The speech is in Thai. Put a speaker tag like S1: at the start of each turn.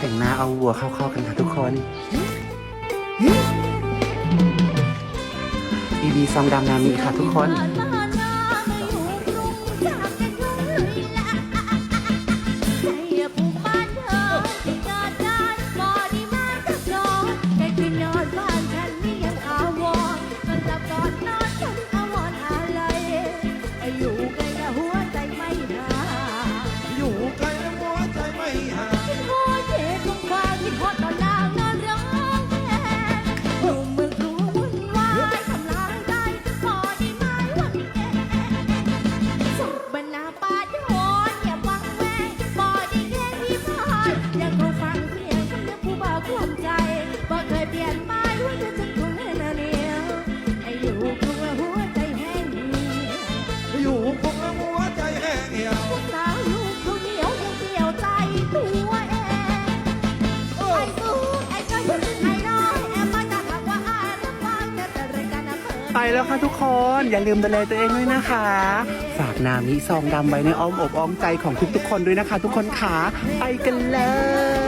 S1: แต่งหน้าเอาวัวเข้าๆกันค่ะทุกคน บีบีซองดำนามีค่ะทุกคน
S2: ไปแล้วค่ะ
S1: ทุกคน อย่าลืมดูแลตัวเองด้วยนะคะ ฝากนามิซองดำไว้ในอ้อมอบอ้อมใจของทุกๆคนด้วยนะคะ ทุกคนขาไปกันเลย